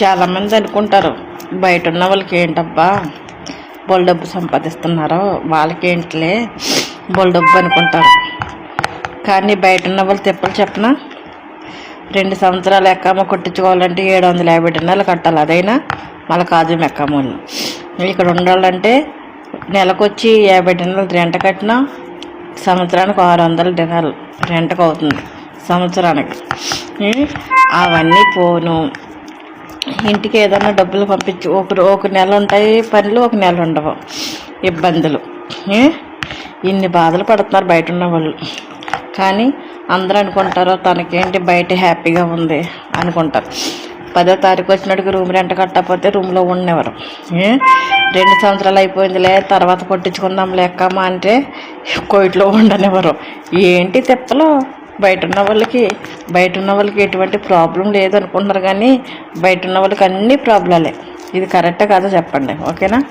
చాలామంది అనుకుంటారు బయట ఉన్న వాళ్ళకి ఏంటబ్బా బోల్ డబ్బు సంపాదిస్తున్నారో వాళ్ళకేంటిలే బోల్ డబ్బు అనుకుంటారు. కానీ బయట ఉన్న వాళ్ళు తిప్పలు చెప్పనా? రెండు సంవత్సరాలు ఎక్కమ కొట్టించుకోవాలంటే ఏడు వందల యాభై టన్నులు కట్టాలి అదైనా? మళ్ళీ కాజు మెక్కమ్మలు ఇక్కడ ఉండాలంటే నెలకొచ్చి యాభై టన్నులు రెంట కట్టినా సంవత్సరానికి ఆరు వందల టన్నులు రెంటకు అవుతుంది సంవత్సరానికి అవన్నీ పోను. ఇంటికి ఏదైనా డబ్బులు పంపించి ఒక ఒక నెల ఉంటాయి పనులు ఒక నెల ఉండవు. ఇబ్బందులు. ఇన్ని బాధలు పడుతున్నారు బయట ఉన్న వాళ్ళు. కానీ అందరూ అనుకుంటారు తనకేంటి బయట హ్యాపీగా ఉంది అనుకుంటారు. పదో తారీఖు వచ్చినట్టుకు రూమ్ రెంట్ కట్టకపోతే రూమ్లో ఉండేవారు రెండు సంవత్సరాలు అయిపోయిందిలే తర్వాత కొట్టించుకుందాం లెక్కమ్మా అంటే కోయిట్లో ఉండనివ్వరు. ఏంటి తెప్పలో? బయట ఉన్న వాళ్ళకి బయట ఉన్న వాళ్ళకి ఎటువంటి ప్రాబ్లం లేదనుకుంటున్నారు కానీ బయట ఉన్న వాళ్ళకి అన్ని ప్రాబ్లాలే. ఇది కరెక్టే కాదో చెప్పండి. ఓకేనా?